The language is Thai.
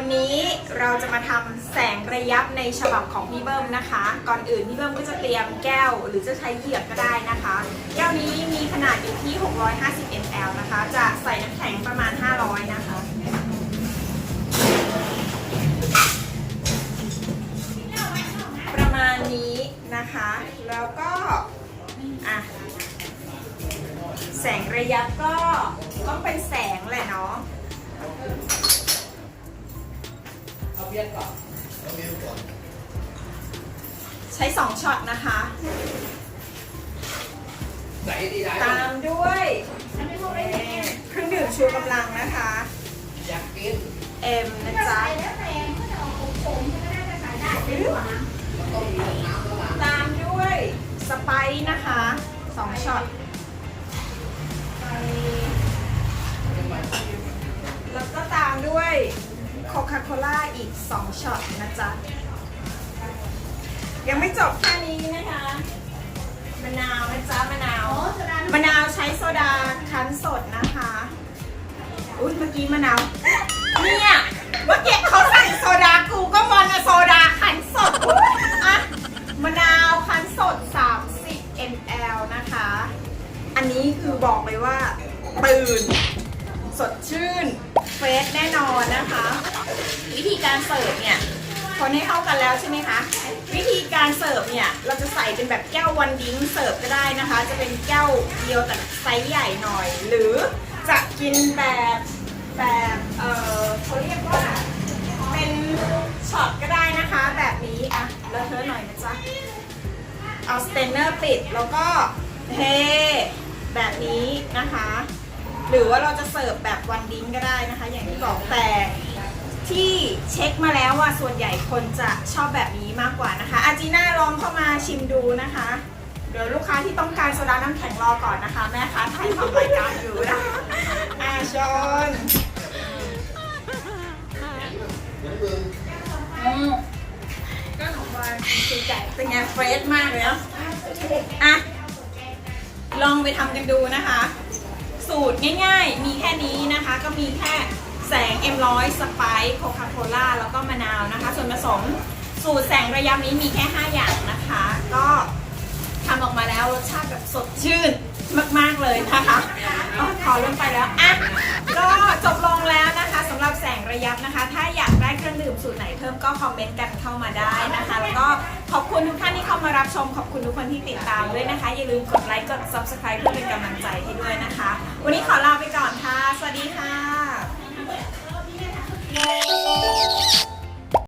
วันนี้เราจะมาทำแสงระยับในฉบับของพี่เบิ้มนะคะ ก่อนอื่นพี่เบิ้มก็จะเตรียมแก้วหรือจะใช้เหยือกก็ได้นะคะ แก้วนี้มีขนาดอยู่ที่ 650 ml นะคะ จะใส่น้ำแข็งประมาณ 500 นะคะ ประมาณนี้นะคะ แล้วก็ อะ แสงระยับก็ ใช้2ช็อตนะคะใส่ดีได้ตามด้วยเครื่องดื่มชูกำลังนะคะ อยากกินเอ็มนะจ๊ะตามด้วยสไปซ์นะคะสองช็อต คคาโคล่าอีก 2ช็อตนะจ๊ะ ยังไม่จบแค่นี้นะคะ มะนาวนะจ๊ะมะนาว มะนาวใช้โซดาคั้นสดนะคะ อุ้ยเมื่อกี้มะนาว เนี่ยเมื่อกี้เขาใส่โซดากูก็มอนอะโซดาคั้นสดอุ๊ยอะมะนาวคั้นสด 30 ml นะคะ อันนี้คือบอกเลยว่าตื่น สดชื่น เฟรชแน่นอนนะคะวิธี การเสิร์ฟเนี่ยคนให้เข้ากันแล้วใช่ไหมคะ วิธีการเสิร์ฟเนี่ยเราจะใส่เป็นแบบแก้ววันดิ้งเสิร์ฟก็ได้นะคะ จะเป็นแก้วเดียวแต่ไซส์ใหญ่หน่อย หรือจะกินแบบแบบเออเขาเรียกว่าเป็นช็อตก็ได้นะคะ แบบนี้อะเลอะเทอหน่อยนะจ๊ะเอาสเตนเนอร์ปิดแล้วก็เทแบบนี้นะคะ หรือว่าเราจะเสิร์ฟแบบวันดิ้งก็ได้นะคะ อย่างที่บอกแต่ ที่เช็คมาแล้วว่าส่วนใหญ่คนจะชอบแบบนี้มากกว่านะคะอาจีน่าลองเข้ามาชิมดูนะคะ เดี๋ยวลูกค้าที่ต้องการโซดาน้ำแข็งรอก่อนนะคะ แม่ค้าถ่ายทำรายการอยู่นะคะอาชนอืมก็ขนมหวานสีไก่เป็นไงเฟรชมากเลยเนาะอะ ลองไปทำกันดูนะคะ สูตรง่ายๆ มีแค่นี้นะคะ ก็มีแค่ แสง M100 สไปซ์โคคาโคล่าแล้วก็มะนาวนะคะ ส่วนผสมสูตรแสงระยะนี้มีแค่ 5 อย่างนะคะ ก็ทำออกมาแล้วรสชาติแบบสดชื่นมาก ๆ เลยนะคะอขอเริ่มไปแล้วอะก็จบลงแล้วนะคะสำหรับแสงระยับนะคะ ถ้าอยากได้เครื่องดื่มสูตรไหนเพิ่มก็คอมเมนต์กันเข้ามาได้นะคะ แล้วก็ขอบคุณทุกท่านที่เข้ามารับชม ขอบคุณทุกคนที่ติดตามด้วยนะคะ อย่าลืมกดไลค์กด subscribe เพื่อเป็นกำลังใจให้ด้วยนะคะ วันนี้ขอลาไปก่อนค่ะ สวัสดีค่ะ